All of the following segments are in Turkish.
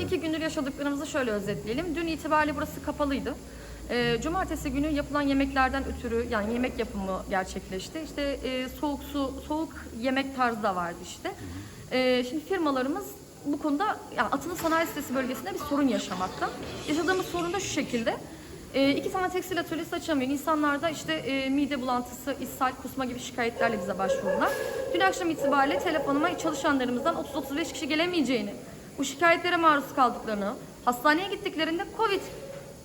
iki gündür yaşadıklarımızı şöyle özetleyelim. Dün itibariyle burası kapalıydı. Ee, cumartesi günü yapılan yemeklerden ötürü yani yemek yapımı gerçekleşti. İşte e, soğuk su, soğuk yemek tarzı da vardı işte. Ee, şimdi firmalarımız bu konuda yani Atılı Sanayi Sitesi bölgesinde bir sorun yaşamakta. Yaşadığımız sorun da şu şekilde. E, iki tane tekstil atölyesi açamıyor. İnsanlarda işte e, mide bulantısı, ishal, kusma gibi şikayetlerle bize başvurdular. Dün akşam itibariyle telefonuma çalışanlarımızdan 30-35 kişi gelemeyeceğini, bu şikayetlere maruz kaldıklarını, hastaneye gittiklerinde Covid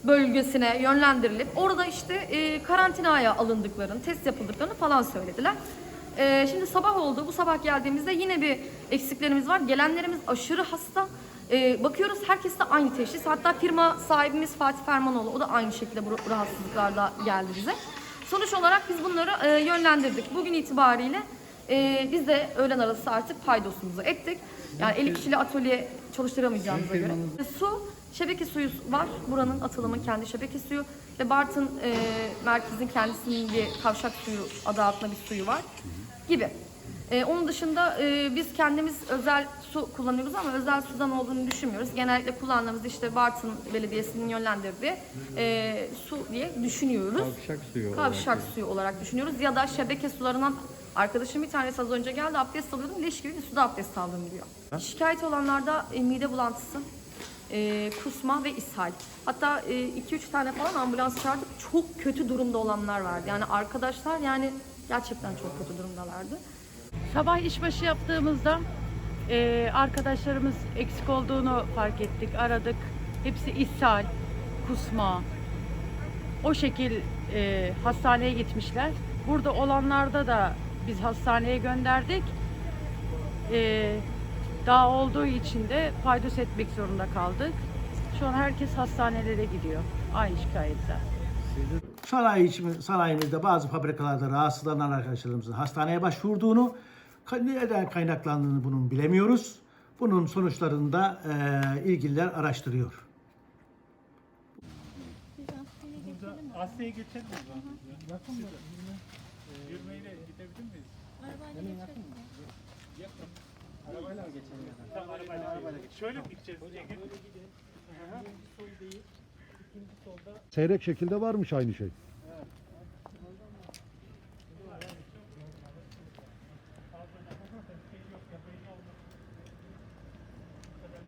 bölgesine yönlendirilip orada işte e, karantinaya alındıklarını, test yapıldıklarını falan söylediler. E, şimdi sabah oldu. Bu sabah geldiğimizde yine bir eksiklerimiz var. Gelenlerimiz aşırı hasta. E, bakıyoruz herkes de aynı teşhis. Hatta firma sahibimiz Fatih Fermanoğlu o da aynı şekilde bu rahatsızlıklarla geldi bize. Sonuç olarak biz bunları e, yönlendirdik. Bugün itibariyle e, biz de öğlen arası artık paydosumuzu ettik. Yani 50 kişili atölye çalıştıramayacağımıza göre. Su, şebeke suyu var. Buranın atılımın kendi şebeke suyu. Ve Bartın e, merkezin kendisinin bir kavşak suyu adı altında bir suyu var gibi. E, onun dışında e, biz kendimiz özel su kullanıyoruz ama özel sudan olduğunu düşünmüyoruz. Genellikle kullandığımız işte Bartın Belediyesi'nin yönlendirdiği e, su diye düşünüyoruz. Kavşak suyu olarak Kavşak suyu olarak düşünüyoruz. Ya da şebeke sularından arkadaşım bir tanesi az önce geldi abdest alıyordum leş gibi bir suda abdest aldım diyor. Şikayet olanlarda e, mide bulantısı, e, kusma ve ishal. Hatta 2-3 tane falan ambulans çağırdık. Çok kötü durumda olanlar vardı. Yani arkadaşlar yani gerçekten çok kötü durumdalardı. Sabah işbaşı yaptığımızda e, arkadaşlarımız eksik olduğunu fark ettik, aradık. Hepsi ishal, kusma, o şekil e, hastaneye gitmişler. Burada olanlarda da biz hastaneye gönderdik. E, daha olduğu için de paydos etmek zorunda kaldık. Şu an herkes hastanelere gidiyor. Aynı şikayetler. Sanayi sanayimizde bazı fabrikalarda rahatsızlanan arkadaşlarımızın hastaneye başvurduğunu, neden kaynaklandığını bunun bilemiyoruz. Bunun sonuçlarını da eee, ilgililer araştırıyor. Asya'ya geçelim mi? Yakın mı? Yürümeyle gidebilir miyiz? Arabayla geçelim Yakın. Arabayla mı geçelim? Tamam arabayla, geçelim. Şöyle mi gideceğiz? Seyrek şekilde varmış aynı şey.